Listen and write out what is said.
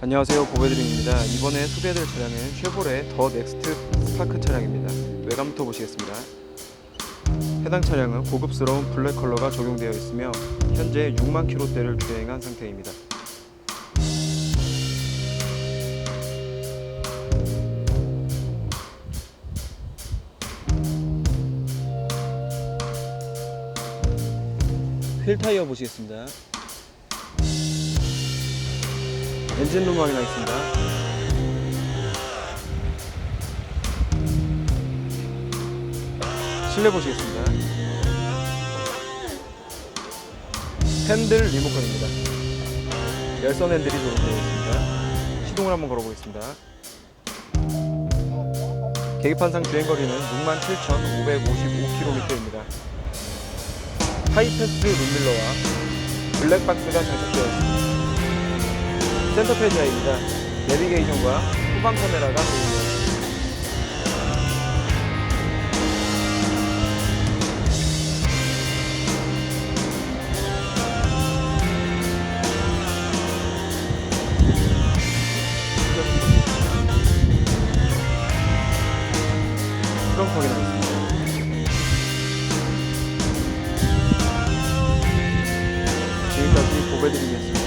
안녕하세요. 보배드림입니다. 이번에 소개해드릴 차량은 쉐보레 더 넥스트 스파크 차량입니다. 외관부터 보시겠습니다. 해당 차량은 고급스러운 블랙 컬러가 적용되어 있으며 현재 6만 킬로대를 주행한 상태입니다. 휠 타이어 보시겠습니다 엔진룸 확인하겠습니다. 실내 보시겠습니다. 핸들 리모컨입니다. 열선 핸들이 조립되어 있습니다. 시동을 한번 걸어보겠습니다. 계기판상 주행거리는 67,555km입니다. 하이패스 룸밀러와 블랙박스가 장착되어 있습니다. 센터 페이지입니다. 내비게이션과 후방 카메라가 보입니다. 지금까지 보배드리겠습니다.